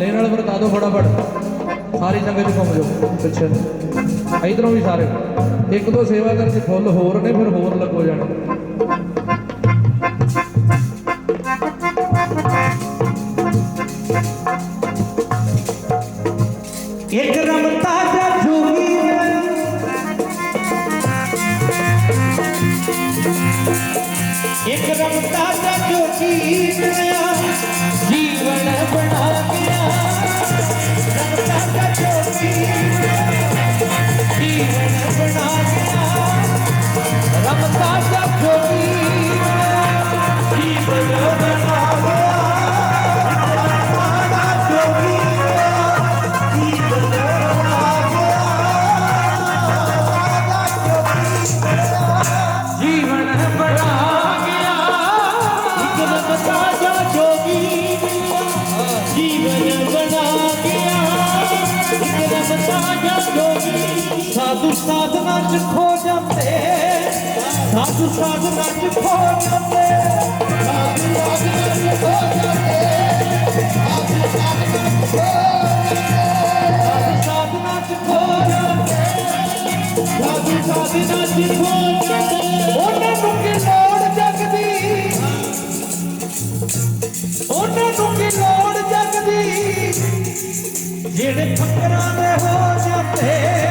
ਹੱਲੇ ਨਾਲ ਵਰਤਾ ਦਿਓ ਫਟਾਫਟ। ਸਾਰੀ ਸੰਗਤ ਚ ਘੁੰਮ ਜਾਓ ਪਿੱਛੇ। ਇਧਰੋਂ ਵੀ ਸਾਰੇ। ਇੱਕ ਦੋ ਸੇਵਾ ਕਰਨ ਫੁੱਲ ਹੋਰ ਨੇ, ਫਿਰ ਹੋਰ ਲੱਗੋ ਜਾਣ। ਇੱਕ ਸਾਧੂ ਸਾਧਨਾ ਚ ਖੋ ਜਾਂਦੇ ਸਾਧੂ ਸਾਧਨਾ ਚ ਖੋ ਜਾਂਦੇ ਸਾਧਨਾ ਚ ਖੋ ਜਾਂਦੇ ਸਾਧੂ ਸਾਧਨਾ ਚ ਖੋ ਜਾਂਦੇ ਉਹਨਾਂ ਨੂੰ ਕੀ ਲੋੜ ਜਗ ਦੀ ਉਹਨਾਂ ਨੂੰ ਕੀ ਲੋੜ ਜਗ ਦੀ ਜਿਹੜੇ ਫਕਰਾਂ ਦੇ ਹੋ ਜਾਂਦੇ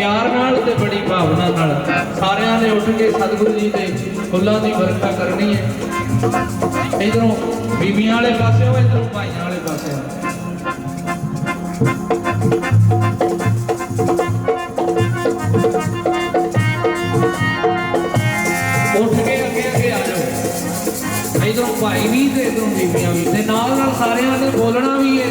ਪਿਆਰ ਨਾਲ ਤੇ ਬੜੀ ਭਾਵਨਾ ਨਾਲ ਸਾਰਿਆਂ ਨੇ ਉੱਠ ਕੇ ਸਤਿਗੁਰੂ ਜੀ ਦੇ ਫੁੱਲਾਂ ਦੀ ਵਰਖਾ ਕਰਨੀ ਹੈ। ਇਧਰੋਂ ਬੀਬੀਆਂ ਵਾਲੇ ਪਾਸਿਓਂ ਇਧਰੋਂ ਭਾਈਆਂ ਵਾਲੇ ਪਾਸਿਓਂ ਉੱਠ ਕੇ ਅੱਗੇ ਅੱਗੇ ਆ ਜਾਓ। ਇਧਰੋਂ ਭਾਈ ਵੀ ਤੇ ਇਧਰੋਂ ਬੀਬੀਆਂ ਵੀ ਤੇ ਨਾਲ ਨਾਲ ਸਾਰਿਆਂ ਨੇ ਬੋਲਣਾ ਵੀ ਹੈ।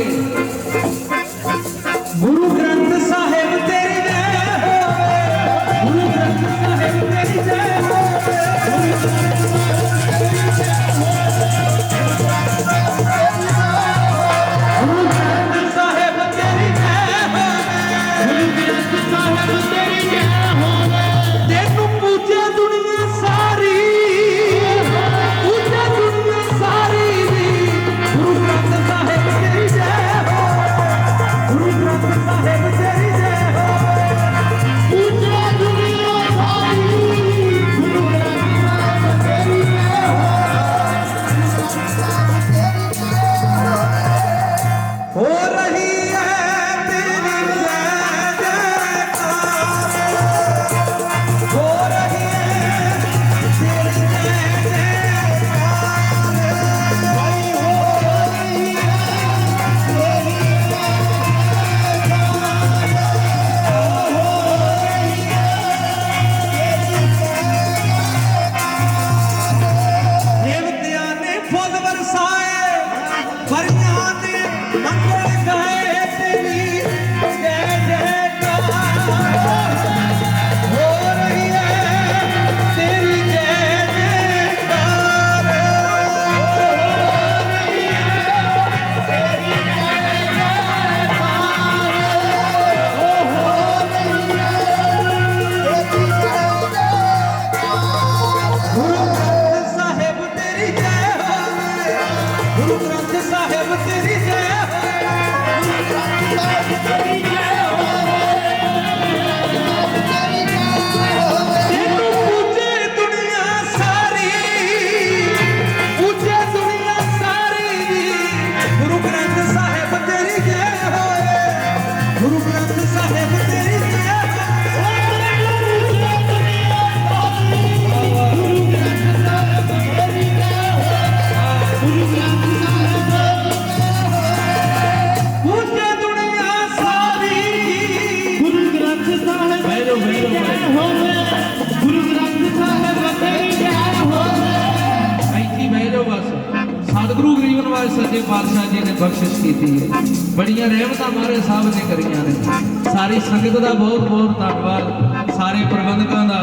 ਪਾਤਸ਼ਾਹ ਜੀ ਨੇ ਬਖਸ਼ਿਸ਼ ਕੀਤੀ। ਹੈ ਬੜੀਆਂ ਰਹਿਮਤਾਂ ਮਾਰੇ ਸਾਹਿਬ ਨੇ ਕਰੀਆਂ ਨੇ। ਸਾਰੀ ਸੰਗਤ ਦਾ ਬਹੁਤ ਬਹੁਤ ਧੰਨਵਾਦ। ਸਾਰੇ ਪ੍ਰਬੰਧਕਾਂ ਦਾ,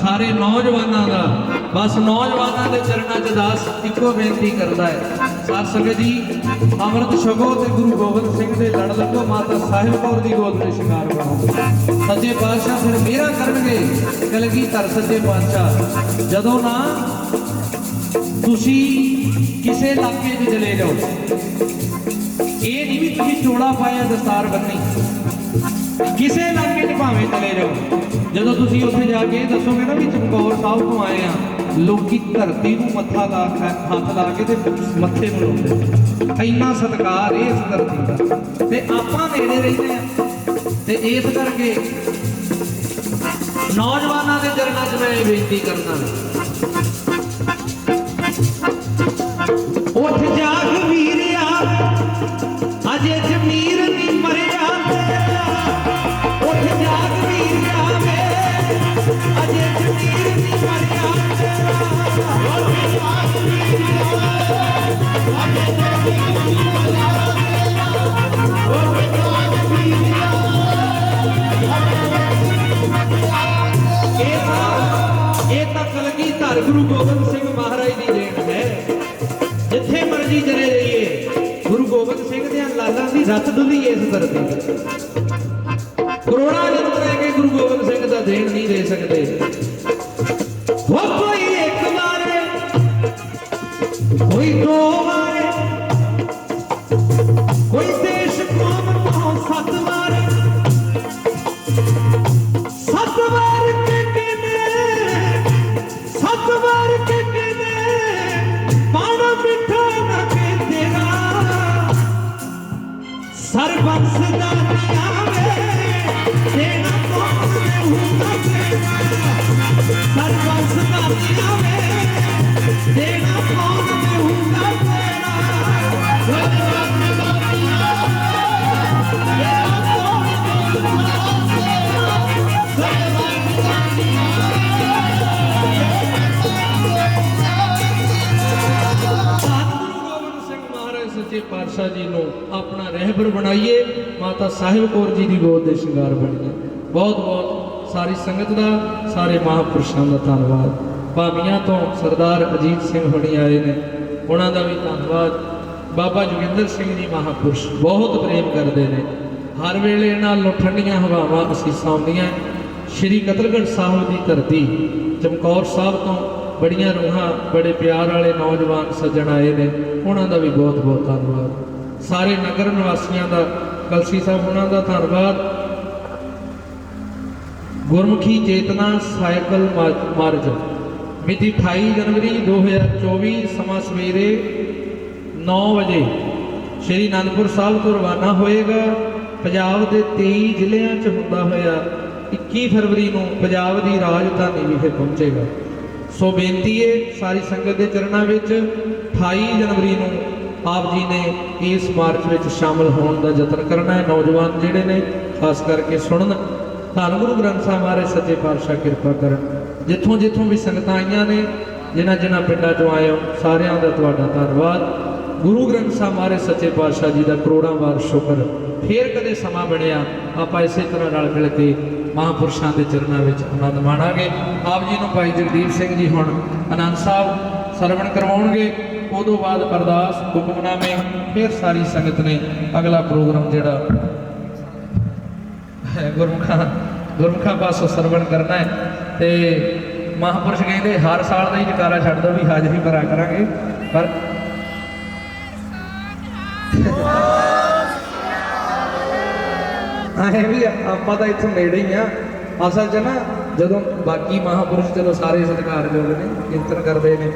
ਸਾਰੇ ਨੌਜਵਾਨਾਂ ਦਾ। ਬਸ ਨੌਜਵਾਨਾਂ ਦੇ ਚਰਨਾਂ 'ਚ ਦਾਸ ਇੱਕੋ ਬੇਨਤੀ ਕਰਦਾ ਹੈ। ਸਾਧ ਸੰਗਤ ਜੀ। ਅੰਮ੍ਰਿਤ ਛਕੋ ਤੇ ਗੁਰੂ ਗੋਬਿੰਦ ਸਿੰਘ ਦੇ ਲੜ ਲੱਗੋ, ਮਾਤਾ ਸਾਹਿਬ ਕੌਰ ਦੀ ਗੋਦ ਵਿੱਚ ਸ਼ਿਕਾਰ ਬਣੋ ਸੱਚੇ ਪਾਤਸ਼ਾਹ ਫਿਰ ਮੇਰਾ ਕਰਨਗੇ, ਕਲਗੀ ਧਰ ਸੱਚੇ ਪਾਤਸ਼ਾਹ। ਜਦੋਂ ਨਾ ਤੁਸੀਂ ਕਿਸੇ ਇਲਾਕੇ 'ਚ ਚਲੇ ਜਾਓ ਇਹ ਨਹੀਂ ਵੀ ਤੁਸੀਂ ਚੋਲਾ ਪਾਇਆ, ਦਸਤਾਰ ਬੰਨੀ। ਕਿਸੇ ਇਲਾਕੇ 'ਚ ਭਾਵੇਂ ਚਲੇ ਜਾਓ। ਜਦੋਂ ਤੁਸੀਂ ਉੱਥੇ ਜਾ ਕੇ ਇਹ ਦੱਸੋਗੇ ਨਾ ਵੀ ਚਮਕੌਰ ਸਾਹਿਬ ਤੋਂ ਆਏ ਆ, ਲੋਕੀ ਧਰਤੀ ਨੂੰ ਮੱਥਾ ਲਾ ਕੇ ਹੱਥ ਲਾ ਕੇ ਤੇ ਮੱਥੇ ਮਲਾਉਂਦੇ ਇੰਨਾ ਸਤਿਕਾਰ ਇਹ ਇਸ ਧਰਤੀ ਦਾ। ਤੇ ਆਪਾਂ ਨੇੜੇ ਰਹਿੰਦੇ ਆ। ਤੇ ਇਸ ਕਰਕੇ ਨੌਜਵਾਨਾਂ ਦੇ ਚਰਨਾਂ 'ਚ ਮੈਂ ਇਹ ਬੇਨਤੀ ਕਰਦਾ। ਉੱਠ ਗੋਬਿੰਦ ਸਿੰਘ ਮਹਾਰਾਜ ਦੀ ਦੇਣ ਹੈ। ਜਿੱਥੇ ਮਰਜ਼ੀ ਚਲੇ ਜਾਈਏ, ਗੁਰੂ ਗੋਬਿੰਦ ਸਿੰਘ ਦੇ ਲਾਲਾਂ ਦੀ ਰੱਤ ਡੁੱਲੀ ਇਸ ਧਰਤੀ ਕਰੋੜਾਂ ਜਨਮ ਲੈ ਕੇ ਗੁਰੂ ਗੋਬਿੰਦ ਸਿੰਘ ਦਾ ਦੇਣ ਨਹੀਂ ਦੇ ਸਕਦੇ। ਉਹ ਕੋਈ ਇੱਕ ਵਾਰੇ। ਕੋਈ ਦੋ ਪਾਤਸ਼ਾਹ ਜੀ ਨੂੰ ਆਪਣਾ ਰਹਿਬਰ ਬਣਾਈਏ, ਮਾਤਾ ਸਾਹਿਬ ਕੌਰ ਜੀ ਦੀ ਗੋਦ ਦੇ ਸ਼ਿੰਗਾਰ ਬਣੀਏ ਬਹੁਤ ਬਹੁਤ ਸਾਰੀ ਸੰਗਤ ਦਾ, ਸਾਰੇ ਮਹਾਂਪੁਰਸ਼ਾਂ ਦਾ ਧੰਨਵਾਦ। ਭਾਮੀਆਂ ਤੋਂ ਸਰਦਾਰ ਅਜੀਤ ਸਿੰਘ ਹੁਣੀ ਆਏ ਨੇ, ਉਹਨਾਂ ਦਾ ਵੀ ਧੰਨਵਾਦ। ਬਾਬਾ ਜੋਗਿੰਦਰ ਸਿੰਘ ਜੀ ਮਹਾਂਪੁਰਸ਼ ਬਹੁਤ ਪ੍ਰੇਮ ਕਰਦੇ ਨੇ। ਹਰ ਵੇਲੇ ਇਹਨਾਂ ਨੂੰ ਠੰਡੀਆਂ ਹਵਾਵਾਂ ਅਸੀਂ ਸੌਂਦੀਆਂ ਸ਼੍ਰੀ ਕਤਲਗੜ੍ਹ ਸਾਹਿਬ ਦੀ ਧਰਤੀ ਚਮਕੌਰ ਸਾਹਿਬ ਤੋਂ ਬੜੀਆਂ ਰੂਹਾਂ, ਬੜੇ ਪਿਆਰ ਵਾਲੇ ਨੌਜਵਾਨ ਸੱਜਣ ਆਏ ਨੇ। ਉਹਨਾਂ ਦਾ ਵੀ ਬਹੁਤ ਬਹੁਤ ਧੰਨਵਾਦ। ਸਾਰੇ ਨਗਰ ਨਿਵਾਸੀਆਂ ਦਾ, ਕਲਸੀ ਸਾਹਿਬ ਉਹਨਾਂ ਦਾ ਧੰਨਵਾਦ। ਗੁਰਮੁਖੀ ਚੇਤਨਾ ਸਾਈਕਲ ਮਾ- ਮਾਰਚ ਮਿਤੀ 28 ਜਨਵਰੀ 2024 ਸਮਾਂ ਸਵੇਰੇ 9 ਵਜੇ ਸ਼੍ਰੀ ਅਨੰਦਪੁਰ ਸਾਹਿਬ ਤੋਂ ਰਵਾਨਾ ਹੋਏਗਾ। ਪੰਜਾਬ ਦੇ 23 ਜ਼ਿਲ੍ਹਿਆਂ 'ਚ ਹੁੰਦਾ ਹੋਇਆ 21 ਫਰਵਰੀ ਨੂੰ ਪੰਜਾਬ ਦੀ ਰਾਜਧਾਨੀ ਵਿਖੇ ਪਹੁੰਚੇਗਾ। ਸੋ ਬੇਨਤੀ ਹੈ ਸਾਰੀ ਸੰਗਤ ਦੇ ਚਰਨਾਂ ਵਿੱਚ 28 ਜਨਵਰੀ ਨੂੰ ਆਪ ਜੀ ਨੇ ਇਸ ਮਾਰਚ ਵਿੱਚ ਸ਼ਾਮਲ ਹੋਣ ਦਾ ਯਤਨ ਕਰਨਾ ਹੈ। ਨੌਜਵਾਨ ਜਿਹੜੇ ਨੇ, ਖਾਸ ਕਰਕੇ ਸੁਣਨ, ਧੰਨ ਗੁਰੂ ਗ੍ਰੰਥ ਸਾਹਿਬ ਮਹਾਰਾਜ ਸੱਚੇ ਪਾਤਸ਼ਾਹ ਕਿਰਪਾ ਕਰਨ। ਜਿੱਥੋਂ ਜਿੱਥੋਂ ਵੀ ਸੰਗਤਾਂ ਆਈਆਂ ਨੇ, ਜਿਨ੍ਹਾਂ ਜਿਨ੍ਹਾਂ ਪਿੰਡਾਂ ਤੋਂ ਆਏ ਹੋ, ਸਾਰਿਆਂ ਦਾ ਤੁਹਾਡਾ ਧੰਨਵਾਦ। ਗੁਰੂ ਗ੍ਰੰਥ ਸਾਹਿਬ ਮਹਾਰਾਜ ਸੱਚੇ ਪਾਤਸ਼ਾਹ ਜੀ ਦਾ ਕਰੋੜਾਂ ਵਾਰ ਸ਼ੁਕਰ। ਫੇਰ ਕਦੇ ਸਮਾਂ ਬਣਿਆ, ਆਪਾਂ ਇਸੇ ਤਰ੍ਹਾਂ ਰਲ ਮਿਲ ਕੇ ਮਹਾਂਪੁਰਸ਼ਾਂ ਦੇ ਚਰਨਾਂ ਵਿੱਚ ਆਨੰਦ ਮਾਣਾਂਗੇ। ਆਪ ਜੀ ਨੂੰ ਭਾਈ ਜਗਦੀਪ ਸਿੰਘ ਜੀ ਹੁਣ ਆਨੰਦ ਸਾਹਿਬ ਸਰਵਣ ਕਰਵਾਉਣਗੇ। ਉਦੋਂ ਬਾਅਦ ਅਰਦਾਸ, ਹੁਕਮਨਾਮੇ, ਫਿਰ ਸਾਰੀ ਸੰਗਤ ਨੇ ਅਗਲਾ ਪ੍ਰੋਗਰਾਮ ਜਿਹੜਾ ਹੈ ਗੁਰਮੁਖਾਂ ਗੁਰਮੁਖਾਂ ਪਾਸੋਂ ਸਰਵਣ ਕਰਨਾ ਹੈ। ਤੇ ਮਹਾਂਪੁਰਸ਼ ਕਹਿੰਦੇ, ਹਰ ਸਾਲ ਦਾ ਹੀ ਜਕਾਰਾ ਛੱਡ ਦੋ ਵੀ ਹਾਜ਼ਰੀ ਭਰਾ ਕਰਾਂਗੇ। ਪਰ ਆਏ ਵੀ ਆਪਾਂ ਤਾਂ ਇੱਥੋਂ ਨੇੜੇ ਹੀ ਆ। ਅਸਲ 'ਚ ਨਾ ਜਦੋਂ ਬਾਕੀ ਮਹਾਂਪੁਰਸ਼ ਚਲੋ ਸਾਰੇ ਸਤਿਕਾਰਯੋਗ ਨੇ, ਕੀਰਤਨ ਕਰਦੇ ਨੇ,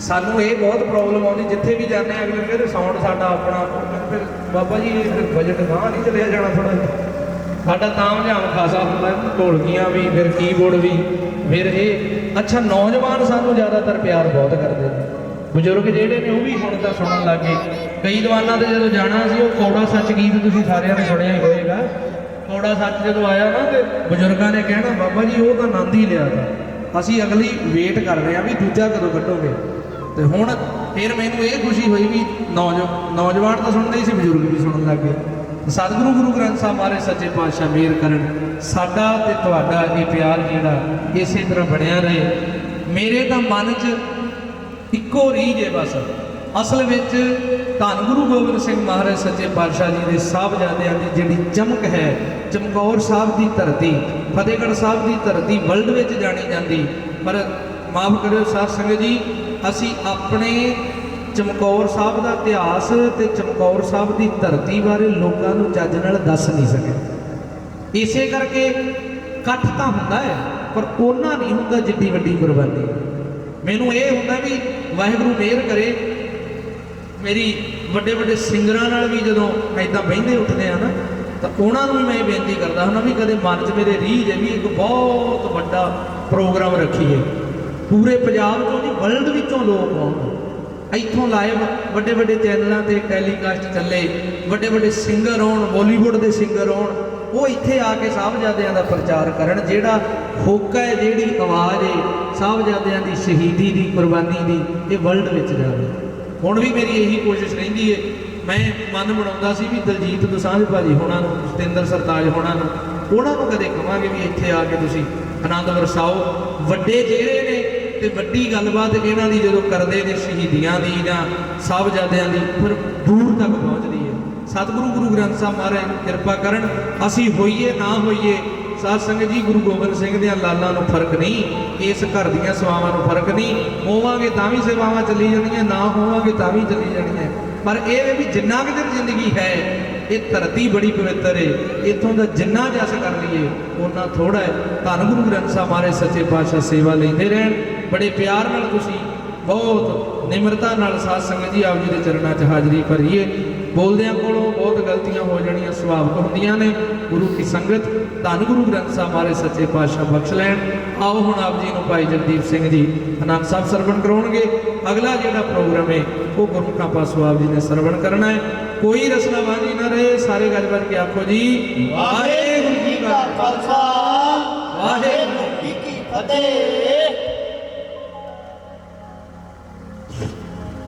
ਸਾਨੂੰ ਇਹ ਬਹੁਤ ਪ੍ਰੋਬਲਮ ਆਉਂਦੀ, ਜਿੱਥੇ ਵੀ ਜਾਂਦੇ ਆ, ਅਗਲੇ ਕਹਿੰਦੇ ਸਾਊਂਡ ਸਾਡਾ ਆਪਣਾ ਫਿਰ ਬਾਬਾ ਜੀ, ਇਹ ਫਿਰ ਬਜਟ ਗਾਂ ਨਹੀਂ ਚਲਿਆ ਜਾਣਾ ਥੋੜਾ ਸਾਡਾ ਤਾਮ ਜਾਮ ਖਾਸਾ ਹੁੰਦਾ, ਢੋਲਕੀਆਂ ਵੀ, ਫਿਰ ਕੀਬੋਰਡ ਵੀ, ਫਿਰ ਇਹ। ਅੱਛਾ, ਨੌਜਵਾਨ ਸਾਨੂੰ ਜ਼ਿਆਦਾਤਰ ਪਿਆਰ ਬਹੁਤ ਕਰਦੇ ਨੇ। ਬਜ਼ੁਰਗ ਜਿਹੜੇ ਨੇ ਉਹ ਵੀ ਹੁਣ ਤਾਂ ਸੁਣਨ ਲੱਗ ਗਏ। ਕਈ ਦੀਵਾਨਾਂ ਤੇ ਜਦੋਂ ਜਾਣਾ ਸੀ, ਉਹ ਕੌੜਾ ਸੱਚ ਗੀਤ ਤੁਸੀਂ ਸਾਰਿਆਂ ਨੇ ਸੁਣਿਆ ਹੀ ਹੋਵੇਗਾ। ਕੌੜਾ ਸੱਚ ਜਦੋਂ ਆਇਆ ਨਾ ਤੇ ਬਜ਼ੁਰਗਾਂ ਨੇ ਕਹਿਣਾ, ਬਾਬਾ ਜੀ, ਉਹ ਤਾਂ ਆਨੰਦ ਹੀ ਲਿਆ ਤਾ। ਅਸੀਂ ਅਗਲੀ ਵੇਟ ਕਰ ਰਹੇ ਆ ਵੀ ਦੂਜਾ ਕਦੋਂ ਕੱਢੋਗੇ? ਤੇ ਹੁਣ ਫਿਰ ਮੈਨੂੰ ਇਹ ਖੁਸ਼ੀ ਹੋਈ ਵੀ ਨੌਜਵਾਨ ਨੌਜਵਾਨ ਤਾਂ ਸੁਣਦੇ ਹੀ ਸੀ, ਬਜ਼ੁਰਗ ਵੀ ਸੁਣਨ ਲੱਗ ਗਏ। ਸਤਿਗੁਰੂ, ਗੁਰੂ ਗ੍ਰੰਥ ਸਾਹਿਬ ਮਹਾਰਾਜ, ਸੱਚੇ ਪਾਤਸ਼ਾਹ ਮੇਰ ਕਰਨ। ਸਾਡਾ ਤੇ ਤੁਹਾਡਾ ਇਹ ਪਿਆਰ ਜਿਹੜਾ ਇਸੇ ਤਰ੍ਹਾਂ ਬਣਿਆ ਰਹੇ। ਮੇਰੇ ਤਾਂ ਮਨ 'ਚ ਇੱਕੋ ਰੀਝ ਹੈ ਬਸ। ਅਸਲ ਵਿੱਚ ਧੰਨ ਗੁਰੂ ਗੋਬਿੰਦ ਸਿੰਘ ਮਹਾਰਾਜ ਸੱਚੇ ਪਾਤਸ਼ਾਹ ਜੀ ਦੇ ਸਾਹਿਬਜ਼ਾਦਿਆਂ ਦੀ ਜਿਹੜੀ ਚਮਕ ਹੈ, ਚਮਕੌਰ ਸਾਹਿਬ ਦੀ ਧਰਤੀ, ਫਤਿਹਗੜ੍ਹ ਸਾਹਿਬ ਦੀ ਧਰਤੀ ਵਰਲਡ ਵਿੱਚ ਜਾਣੀ ਜਾਂਦੀ। ਪਰ ਮਾਫ ਕਰਿਓ ਸਾਧ ਸੰਗਤ ਜੀ, ਅਸੀਂ ਆਪਣੇ ਚਮਕੌਰ ਸਾਹਿਬ ਦਾ ਇਤਿਹਾਸ ਤੇ ਚਮਕੌਰ ਸਾਹਿਬ ਦੀ ਧਰਤੀ ਬਾਰੇ ਲੋਕਾਂ ਨੂੰ ਚੱਜ ਨਾਲ ਦੱਸ ਨਹੀਂ ਸਕੇ। ਇਸੇ ਕਰਕੇ ਇਕੱਠ ਤਾਂ ਹੁੰਦਾ ਹੈ, ਪਰ ਉਹਨਾਂ ਨਹੀਂ ਹੁੰਦਾ ਜਿੱਡੀ ਵੱਡੀ ਕੁਰਬਾਨੀ। ਮੈਨੂੰ ਇਹ ਹੁੰਦਾ ਵੀ ਵਾਹਿਗੁਰੂ ਮਿਹਰ ਕਰੇ। ਮੇਰੀ ਵੱਡੇ ਵੱਡੇ ਸਿੰਗਰਾਂ ਨਾਲ ਵੀ ਜਦੋਂ ਐਦਾਂ ਬਹਿੰਦੇ ਉੱਠਦੇ ਆ ਨਾ, ਤਾਂ ਉਹਨਾਂ ਨੂੰ ਵੀ ਮੈਂ ਇਹ ਬੇਨਤੀ ਕਰਦਾ ਹਾਂ ਵੀ ਕਦੇ ਮਨ 'ਚ ਮੇਰੇ ਰੀਝ ਹੈ ਵੀ ਇੱਕ ਬਹੁਤ ਵੱਡਾ ਪ੍ਰੋਗਰਾਮ ਰੱਖੀਏ। ਪੂਰੇ ਪੰਜਾਬ ਚੋਂ ਨਹੀਂ ਵਰਲਡ ਵਿੱਚੋਂ ਲੋਕ ਆਉਣ। ਇੱਥੋਂ ਲਾਈਵ ਵੱਡੇ ਵੱਡੇ ਚੈਨਲਾਂ ਤੇ ਟੈਲੀਕਾਸਟ ਚੱਲੇ, ਵੱਡੇ ਵੱਡੇ ਸਿੰਗਰ ਆਉਣ ਬਾਲੀਵੁੱਡ ਦੇ ਸਿੰਗਰ ਆਉਣ। ਉਹ ਇੱਥੇ ਆ ਕੇ ਸਾਹਿਬਜ਼ਾਦਿਆਂ ਦਾ ਪ੍ਰਚਾਰ ਕਰਨ, ਜਿਹੜਾ ਹੋਕਾ ਹੈ, ਜਿਹੜੀ ਆਵਾਜ਼ ਹੈ, ਸਾਹਿਬਜ਼ਾਦਿਆਂ ਦੀ ਸ਼ਹੀਦੀ ਦੀ, ਕੁਰਬਾਨੀ ਦੀ, ਇਹ ਵਰਲਡ ਵਿੱਚ ਜਾਵੇ। ਹੁਣ ਵੀ ਮੇਰੀ ਇਹੀ ਕੋਸ਼ਿਸ਼ ਰਹਿੰਦੀ ਹੈ। ਮੈਂ ਮਨ ਬਣਾਉਂਦਾ ਸੀ ਵੀ ਦਲਜੀਤ ਦੋਸਾਂਝ ਭਾਜੀ ਹੋਣਾ ਨੂੰ ਸਤਿੰਦਰ ਸਰਤਾਜ ਹੋਣਾ ਨੂੰ, ਉਹਨਾਂ ਨੂੰ ਕਦੇ ਕਵਾਂਗੇ ਵੀ ਇੱਥੇ ਆ ਕੇ ਤੁਸੀਂ ਆਨੰਦ ਵਰਸਾਓ। ਵੱਡੇ ਚਿਹਰੇ ਨੇ ਤੇ ਵੱਡੀ ਗੱਲਬਾਤ ਇਹਨਾਂ ਦੀ ਜਦੋਂ ਕਰਦੇ ਨੇ ਸ਼ਹੀਦੀਆਂ ਦੀ ਜਾਂ ਸਾਹਿਬਜ਼ਾਦਿਆਂ ਦੀ, ਫਿਰ ਦੂਰ ਤੱਕ ਪਹੁੰਚਦੀ ਸਤਿਗੁਰੂ ਗੁਰੂ ਗ੍ਰੰਥ ਸਾਹਿਬ ਮਹਾਰਾਜ ਕਿਰਪਾ ਕਰਨ ਅਸੀਂ ਹੋਈਏ, ਨਾ ਹੋਈਏ, ਸਾਧ ਸੰਗਤ ਜੀ, ਗੁਰੂ ਗੋਬਿੰਦ ਸਿੰਘ ਦੇ ਲਾਲਾਂ ਨੂੰ ਫ਼ਰਕ ਨਹੀਂ, ਇਸ ਘਰ ਦੀਆਂ ਸੇਵਾਵਾਂ ਨੂੰ ਫ਼ਰਕ ਨਹੀਂ, ਹੋਵਾਂਗੇ ਤਾਂ ਵੀ ਸੇਵਾਵਾਂ ਚੱਲੀ ਜਾਣੀਆਂ ਨਾ ਹੋਵਾਂਗੇ ਤਾਂ ਵੀ ਚੱਲੀ ਜਾਣੀਆਂ ਪਰ ਇਹ ਵੀ ਜਿੰਨਾ ਕੁ ਚਿਰ ਜ਼ਿੰਦਗੀ ਹੈ, ਇਹ ਧਰਤੀ ਬੜੀ ਪਵਿੱਤਰ ਏ, ਇੱਥੋਂ ਦਾ ਜਿੰਨਾ ਜਸ ਕਰ ਲਈਏ ਉਹਨਾਂ ਥੋੜਾ ਹੈ ਧੰਨ ਗੁਰੂ ਗ੍ਰੰਥ ਸਾਹਿਬ ਮਹਾਰਾਜ ਸੱਚੇ ਪਾਤਸ਼ਾਹ ਸੇਵਾ ਲੈਂਦੇ ਰਹਿਣ। ਬੜੇ ਪਿਆਰ ਨਾਲ ਤੁਸੀਂ ਬਹੁਤ ਨਿਮਰਤਾ ਨਾਲ ਸਾਧ ਸੰਗਤ ਜੀ ਆਪ ਜੀ ਦੇ ਚਰਨਾਂ 'ਚ ਹਾਜ਼ਰੀ ਭਰੀਏ। ਬੋਲਦਿਆਂ ਕੋਲੋਂ ਬਹੁਤ ਗਲਤੀਆਂ ਹੋ ਜਾਣੀਆਂ ਸੁਭਾਵਿਕ ਹੁੰਦੀਆਂ ਨੇ। ਗੁਰੂ ਕੀ ਸੰਗਤ ਧੰਨ ਗੁਰੂ ਗ੍ਰੰਥ ਸਾਹਿਬ ਮਾਰੇ ਸੱਚੇ ਪਾਤਸ਼ਾਹ ਬਖਸ਼ ਲੈਣ। ਆਓ ਹੁਣ ਆਪ ਜੀ ਨੂੰ ਭਾਈ ਜਗਦੀਪ ਸਿੰਘ ਜੀ ਆਨੰਦ ਸਾਹਿਬ ਸਰਵਣ ਕਰਾਉਣਗੇ। ਅਗਲਾ ਜਿਹੜਾ ਪ੍ਰੋਗਰਾਮ ਹੈ ਉਹ ਗੁਰਮੁਖਾਂ ਪਾਸੋਂ ਆਪ ਜੀ ਨੇ ਸਰਵਣ ਕਰਨਾ ਹੈ। ਕੋਈ ਰਸਨਾ ਬਾਜੀ ਨਾ ਰਹੇ ਸਾਰੇ ਗੱਜ ਵੱਜ ਕੇ ਆਖੋ ਜੀ ਵਾਹਿਗੁਰੂ ਜੀ ਕਾ ਖਾਲਸਾ ਵਾਹਿਗੁਰੂ। ਵਾਹਿਗੁਰੂ ਜੀ ਕੀ ਫਤਿਹ।